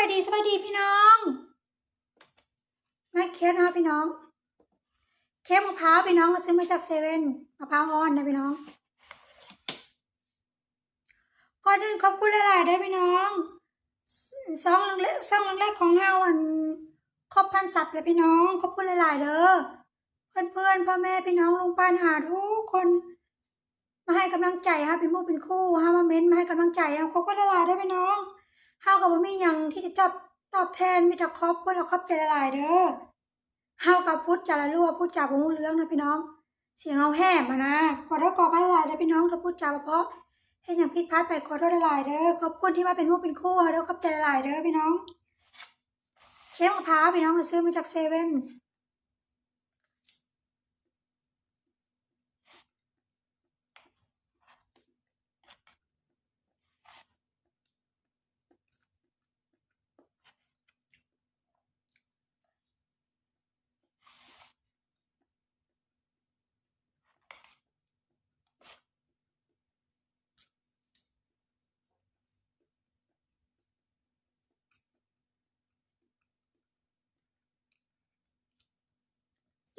ายดีสบายดีพี่น้องแม่เค้กนะคะพี่น้องเค้กมะพร้าวพี่น้องมาซื้อมาจากเซเว่นมะพร้าวอ่อนนะพี่น้องก่อนอื่นขอบคุณหลายๆเด้พี่น้องซองเล็กซองแรกของเฮาอันครบพันสับเลยพี่น้องขอบคุณหลายๆเด้อเพื่อนๆพ่อแม่พี่น้องลุงป้านาอาทุกคน มาให้กำลังใจฮะเป็นมู่เป็นคู่ฮะมาเม้นมาให้กำลังใจฮะขอบคุณหลายๆเด้พี่น้อง เฮากับบ่มีหยังที่จะตอบตอบแทนมีแต่ขอบคุณและขอบใจหลายๆเด้อเฮากับพูดจาละรั่วพูดจาบ่รู้เรื่องนะพี่น้อง เสียงเฮาแห้มานะขอโทษขออภัยหลายเด้อพี่น้องถ้าพูดจาบ่เพราะเฮ็ดหยังผิดพลาดไปขอโทษหลายๆเด้อขอบคุณที่มาเป็นหมู่เป็นคู่เด้อขอบใจหลายๆเด้อพี่น้องเค้กมะพร้าวพี่น้องก็ซื้อมาจากเซเว่น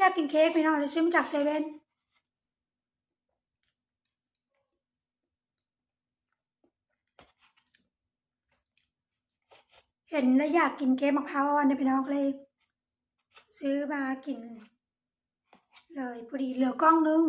อยากกินเค้กพี่น้องเลยซื้อมาจากเซเว่นเห็นแล้วอยากกินเค้กมะพร้าวอ่อนเนี่ยพี่น้องเลย ซื้อมากิน เลยพอดีเหลือกล้องนึง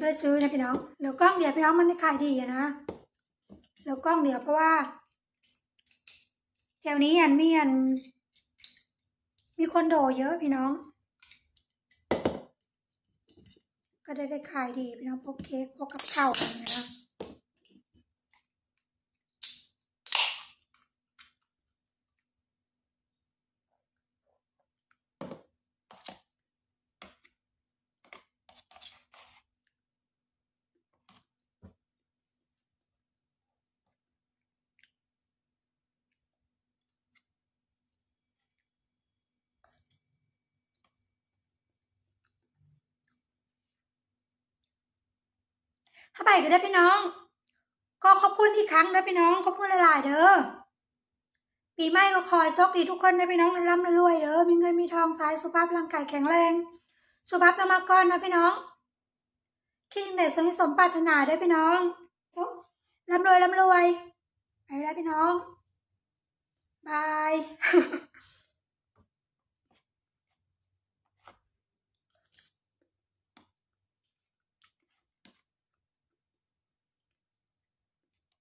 ก็เลยซื้อนะพี่น้องเหลือกล้องเดียวพี่น้องมันไม่ขายดีอะนะเหลือกล้องเดียวเพราะว่าแถวนี้อันมีอัน มีคนโดเยอะพี่น้อง ก็ได้ได้ขายดีพี่น้องพวกเค้กพวกกับข้าวกันนะ ถ้าไปก็ได้พี่น้อง ก็ขอบคุณอีกครั้งนะพี่น้องขอบคุณหลายๆเด้อปีใหม่ก็ขอให้โชคดีทุกคนนะพี่น้องร่ำรวยเด้อมีเงินมีทองสายสุขภาพร่างกายแข็งแรง สุขภาพสมาก่อนนะพี่น้องคิดถึงเด็กสมสมปรารถนาได้พี่น้องร่ำรวยร่ำรวยไปแล้วพี่น้องบาย